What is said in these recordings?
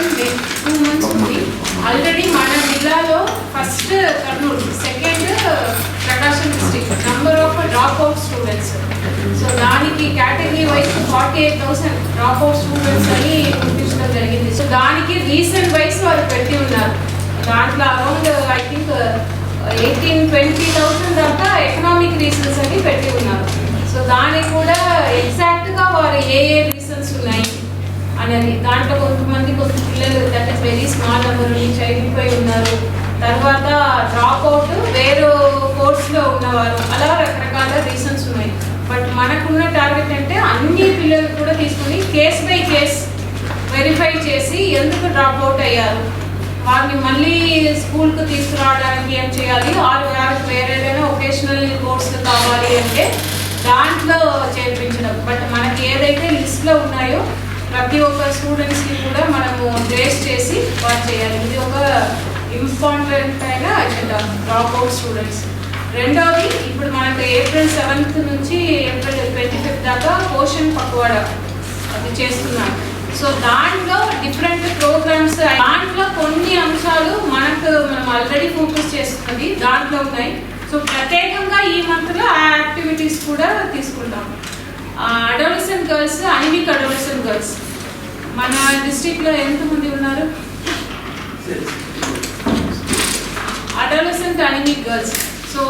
Happen two months ఉంది. Already మన జిల్లాలో first Kurnool second Prakasam district number of drop out students so దానికి category wise forty eight thousand drop out students అని గుర్తించడం జరిగింది. So దానికి రీసెంట్ వైజ్ వాళ్ళు పెట్టి ఉన్నారు. దాంట్లో around I think eighteen twenty thousand దాకా ఎకనామిక్ రీజన్స్ అని పెట్టి ఉన్నారు. సో దానికి కూడా ఎగ్జాక్ట్గా వారు ఏ ఏ అనేది దాంట్లో కొంతమంది కొంత పిల్లలు that is very small number నుంచి అయిపోయి ఉన్నారు. తర్వాత డ్రాప్ అవుట్ వేరే కోర్స్లో ఉన్నవారు. అలా రకరకాల రీజన్స్ ఉన్నాయి. బట్ మనకున్న టార్గెట్ అంటే అన్ని పిల్లలు కూడా తీసుకుని కేస్ బై కేస్ వెరిఫై చేసి ఎందుకు డ్రాప్ అవుట్ అయ్యారు? వారిని మళ్ళీ స్కూల్కి తీసుకురావడానికి ఏం చేయాలి? ఆరు వారికి వేరే ఏదైనా ఒకేషనల్ కోర్సులు కావాలి అంటే దాంట్లో చేర్పించడం. బట్ మనకి ఏదైతే లిస్ట్లో ఉన్నాయో ప్రతి ఒక్క స్టూడెంట్స్కి కూడా మనము గ్రేస్ చేసి వారు చేయాలి. ఇది ఒక ఇంపార్టెంట్ అయిన అజెండా డ్రాప్ అవుట్ స్టూడెంట్స్ రెండవది ఇప్పుడు మనకు ఏప్రిల్ సెవెంత్ నుంచి ఏప్రిల్ ట్వంటీ ఫిఫ్త్ దాకా పోషన్ పక్వాడ అది చేస్తున్నాం. సో దాంట్లో డిఫరెంట్ ప్రోగ్రామ్స్ దాంట్లో కొన్ని అంశాలు మనకు మనం ఆల్రెడీ ఫోకస్ చేస్తున్నది దాంట్లో ఉన్నాయి. సో ప్రత్యేకంగా ఈ మంత్లో ఆ యాక్టివిటీస్ కూడా తీసుకుంటాము adolescent girls anaemic adolescent girls మన డిస్ట్రిక్ట్లో ఎంతమంది ఉన్నారు? అడోలసెంట్ అనిమిక్ గర్ల్స్ సో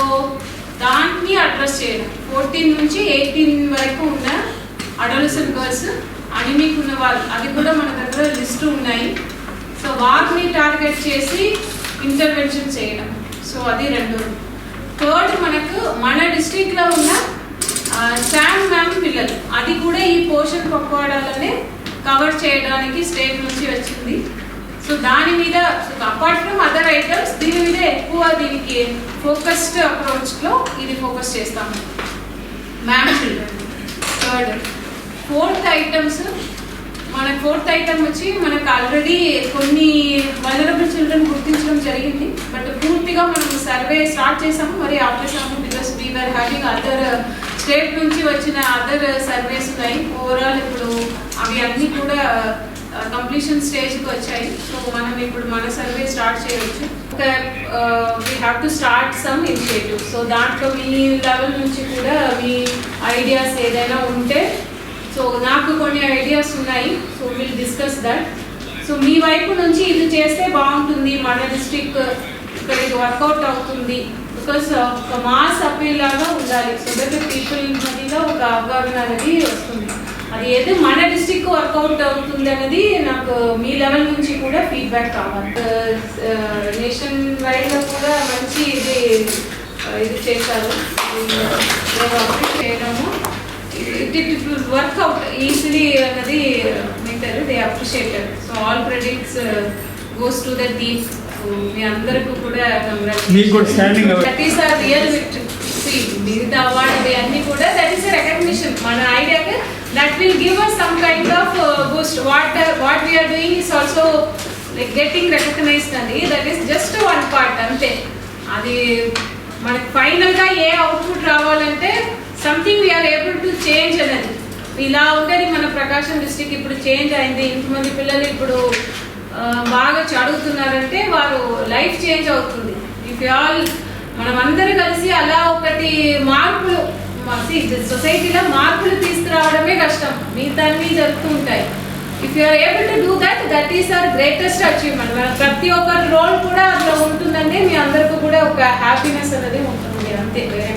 దాన్ని అడ్రస్ చేయడం. ఫోర్టీన్ నుంచి ఎయిటీన్ వరకు ఉన్న అడోలసెంట్ గర్ల్స్ అనిమిక్ ఉన్న వాళ్ళు అది కూడా మన దగ్గర లిస్టు ఉన్నాయి. సో వారిని టార్గెట్ చేసి ఇంటర్వెన్షన్ చేయడం. సో అది రెండు. థర్డ్ మనకు మన డిస్ట్రిక్ట్లో ఉన్న శామ్ మ్యామ్ పిల్లలు. అది కూడా ఈ పోషన్ పక్వాడాలనే కవర్ చేయడానికి స్టేట్ నుంచి వచ్చింది. సో దాని మీద అపార్ట్ ఫ్రమ్ అదర్ ఐటమ్స్ దీని మీద ఎక్కువ దీనికి ఫోకస్డ్ అప్రోచ్లో ఇది ఫోకస్ చేస్తాము. Ma'am children third fourth items మన ఫోర్త్ ఐటమ్ వచ్చి మనకు ఆల్రెడీ కొన్ని వలరబుల్ చిల్డ్రన్ గుర్తించడం జరిగింది. బట్ పూర్తిగా మనం సర్వే స్టార్ట్ చేసాము. మరి ఆపేసాము because we are having other state నుంచి వచ్చిన అదర్ సర్వేస్ ఉన్నాయి. ఓవరాల్ ఇప్పుడు అవి అన్నీ కూడా కంప్లీషన్ స్టేజ్కి వచ్చాయి. సో మనం ఇప్పుడు మన సర్వే స్టార్ట్ చేయవచ్చు. We have to start some initiative so దాంట్లో మీ లెవెల్ నుంచి కూడా మీ ఐడియాస్ ఏదైనా ఉంటే సో నాకు కొన్ని ఐడియాస్ ఉన్నాయి. So will discuss that so మీ వైపు నుంచి ఇది చేస్తే బాగుంటుంది. మన డిస్ట్రిక్ట్ ఇక్కడ ఇది వర్కౌట్ అవుతుంది. బికాస్ uh, ఒక మాస్ అప్పీల్ లాగా ఉండాలి సో దట్ పీపుల్ మధ్యలో ఒక అవగాహన అనేది వస్తుంది. అది ఏది మన డిస్టిక్ వర్కౌట్ అవుతుంది అనేది నాకు మీ లెవెల్ నుంచి కూడా ఫీడ్బ్యాక్ కావాలి. నేషన్ వైడ్లో uh, కూడా మంచి ఇది uh, ఇది చేశారు. చేయడము. It it work out easily అన్నది మిగతారు they appreciated so all credits goes to the team మీ అందరికీ కూడా ఈస్ ఆర్ రియల్ మిగతా అవార్డు అవి అన్ని కూడా దట్ ఈస్ రికగ్నిషన్ మన ఐడియాకి that will give us some kind of boost what what we are doing is also like getting recognized అండి that is just one part అంతే. అది మనకి ఫైనల్గా ఏ అవుట్పుట్ రావాలంటే something we are able to change అనేది. ఇలా ఉండేది మన ప్రకాశం డిస్టిక్ ఇప్పుడు చేంజ్ అయింది. ఇంతమంది పిల్లలు ఇప్పుడు బాగా బాగా చదువుతున్నారంటే వారు లైఫ్ చేంజ్ అవుతుంది. ఇఫ్ ఆల్ మనం అందరూ కలిసి అలా ఒకటి మార్పులు సొసైటీలో మార్పులు తీసుకురావడమే కష్టం. మిగతా అన్నీ జరుగుతూ ఉంటాయి. If you are able to do that that is our greatest achievement మన ప్రతి ఒక్కరి రోల్ కూడా అందులో ఉంటుందంటే మీ అందరికీ కూడా ఒక హ్యాపీనెస్ అనేది ఉంటుంది. అంతే వేరే